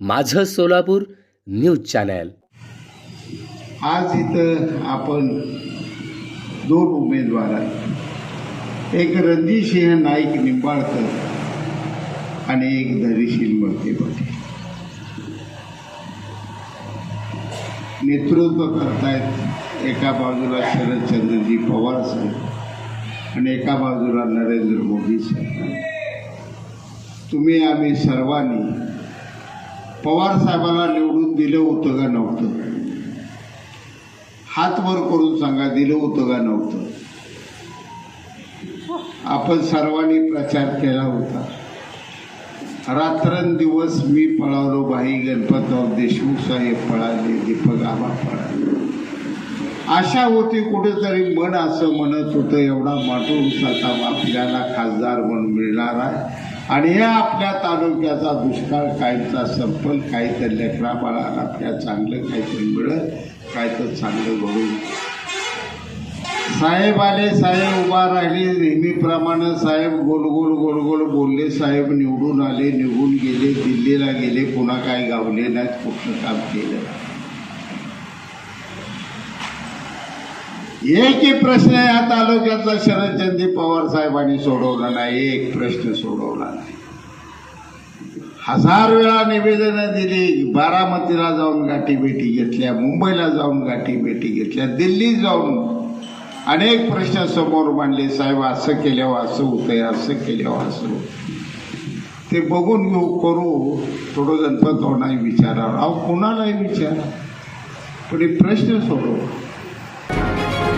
माझं Solapur news channel. आज इथं आपण दोन उमेदवार आहेत. एक रणजितसिंह नाईक निंबाळकर आणि एक धैर्यशील मर्ते पाटील. नेतृत्व करतायत एका बाजूला शरदचंद्रजी पवार साहेब आणि एका बाजूला नरेंद्र मोदी साहेब तुम्ही आम्ही सर्वांनी पवार साहेबाला निवडून दिलं होतं का नव्हतं? हात वर करून सांगा दिलं होतं का नव्हतं? आपण सर्वांनी प्रचार केला होता. रात्रंदिवस मी पळालो भाई गणपतराव देशमुख साहेब पळाले दीपक आबा पळाले. आशा होती कुठेतरी मन असं म्हणत होतं एवढा माटून साता आपल्याला खासदार म्हणून मिळणार आहे. आणि या आपल्या तालुक्याचा दुष्काळ काहीचा संपल काही तर लेकरा बाळाला आपल्या चांगलं काहीतरी मिळत काय तर चांगलं घडून. साहेब आले साहेब उभा राहिले नेहमीप्रमाणे साहेब गोल गोल गोल गोल बोलले साहेब निवडून आले निघून गेले दिल्लीला गेले पुन्हा काय गावले नाहीत कुठलं काम केलं. एकही प्रश्न या तालुक्यातला शरदचंदी पवार साहेबांनी सोडवला नाही एक प्रश्न सोडवला नाही. हजार वेळा निवेदनं दिली बारामतीला जाऊन गाठी भेटी घेतल्या मुंबईला जाऊन गाठी भेटी घेतल्या दिल्लीत जाऊन अनेक प्रश्न समोर मांडले साहेब असं केल्यावर असं होतंय असं केल्यावर असं होतं ते बघून घेऊ करू. थोडं गणपतरावनाही विचारावं. अहो कुणालाही विचारा. पण प्रश्न सोडवा.